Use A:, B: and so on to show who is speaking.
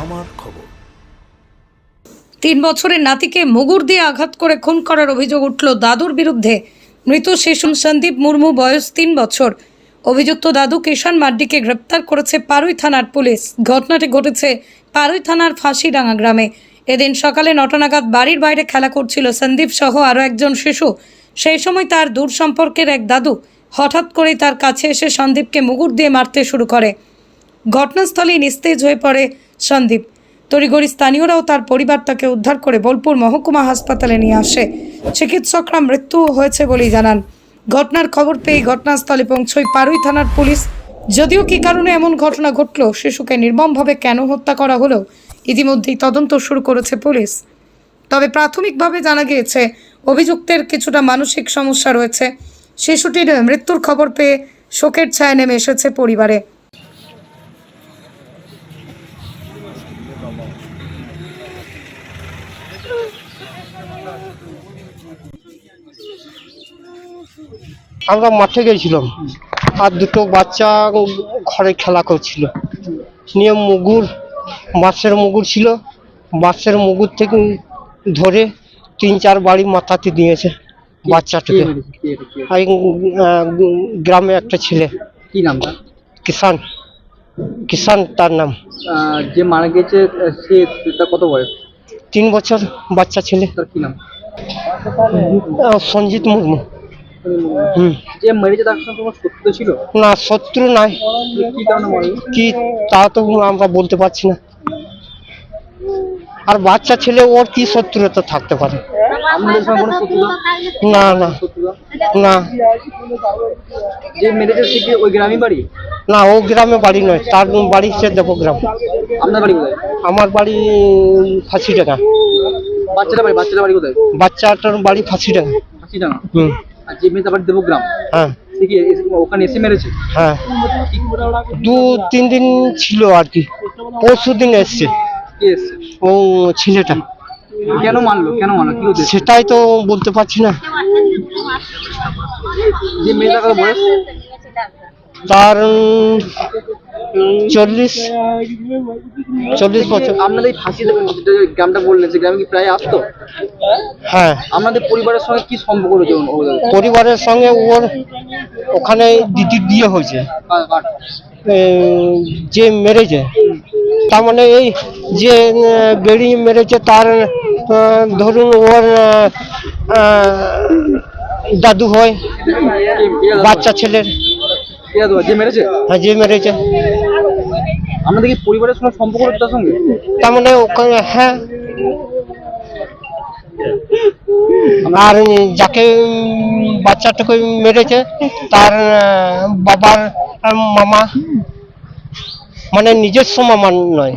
A: আমার খবর।
B: তিন বছরের নাতিকে মুগুর দিয়ে আঘাত করে খুন করার অভিযোগ উঠল দাদুর বিরুদ্ধে। মৃত শিশু সন্দীপ মুর্মু, বয়স তিন বছর। অভিযুক্ত দাদু কিষান মাড্ডিকে গ্রেপ্তার করেছে পারুই থানার পুলিশ। ঘটনাটি ঘটেছে পারুই থানার ফাঁসিডাঙ্গা গ্রামে। এদিন সকালে নটা নাগাদ বাড়ির বাইরে খেলা করছিল সন্দীপ সহ আরও একজন শিশু। সেই সময় তার দূর সম্পর্কের এক দাদু হঠাৎ করেই তার কাছে এসে সন্দীপকে মুগুর দিয়ে মারতে শুরু করে। ঘটনাস্থলেই নিস্তেজ হয়ে পড়ে সন্দীপ। তড়িঘড়ি স্থানীয়রাও তার পরিবার তাকে উদ্ধার করে বোলপুর মহকুমা হাসপাতালে নিয়ে আসে। চিকিৎসকরা মৃত্যু হয়েছে বলেই জানান। ঘটনার খবর পেয়ে ঘটনাস্থলে পৌঁছয় পারুই থানার পুলিশ। যদিও কী কারণে এমন ঘটনা ঘটল, শিশুকে নির্মমভাবে কেন হত্যা করা হলো, ইতিমধ্যেই তদন্ত শুরু করেছে পুলিশ। তবে প্রাথমিকভাবে জানা গিয়েছে, অভিযুক্তের কিছুটা মানসিক সমস্যা রয়েছে। শিশুটির মৃত্যুর খবর পেয়ে শোকের ছায়া নেমে এসেছে পরিবারে।
C: আমরা মাঠে গেছিলাম। আর দুটো বাচ্চা ঘরে খেলা করছিল। নিয়ে মুগুর বাঁশের মুগুর ছিল। বাঁশের মুগুর থেকে ধরে তিন চার বাড়ি মাথাতে দিয়েছে বাচ্চাটাকে। গ্রামে একটা ছেলে।
D: কি নাম তার?
C: কিষান কিষান তার নাম।
D: যে মারা গেছে সে তার কত বয়স?
C: তিন বছর বাচ্চা ছেলে।
D: নাম?
C: সঞ্জিত মুর্মু। হুম।
D: যে মেরেছে তার তোমার সত্য ছিল?
C: না শত্রু নাই।
D: কি
C: তা তো আমরা বলতে পারছি না। আর বাচ্চা ছেলে ওর কি শত্রুতা থাকতে পারে? না না না। না ও গ্রামে বাড়ি নয় তার বাড়ি সে দেবগ্রাম আমার বাড়ি ফাঁসি
D: টাকা
C: বাচ্চাটার বাড়ি ফাঁসি
D: টাকা
C: হুম। হ্যাঁ।
D: ওখানে এসে মেরেছে?
C: হ্যাঁ। দু তিন দিন ছিল আর কি। পরশু দিন এসছে।
D: কে এসছে
C: ও ছেলেটা।
D: কেন মারলো কেন মারলো কি উদ্দেশ্য?
C: সেটাই তো বলতে পারছি না।
D: যে মেয়েটা কত বয়স?
C: তার চল্লিশ। চল্লিশ বছর।
D: আপনাদের এই ফাঁসি গ্রামটা বললেন সে গ্রামে কি প্রায় আসতো?
C: হ্যাঁ।
D: আপনাদের পরিবারের সঙ্গে কি সম্পর্ক রয়েছে
C: পরিবারের সঙ্গে ওর ওখানে দিদির বিয়ে হয়েছে। যে মেরেছে তার মানে এই যে বেড়ি মেরেছে তার ধরুন ওর দাদু হয়? বাচ্চা ছেলের।
D: যে মেরেছে?
C: হ্যাঁ, যে মেরেছে।
D: আপনাদের কি পরিবারের সঙ্গে সম্পর্ক তার সঙ্গে?
C: তার মানে ওখানে হ্যাঁ। আর যাকে বাচ্চাটাকে মেরেছে তার বাবার মামা মানে নিজস্ব মামা নয়।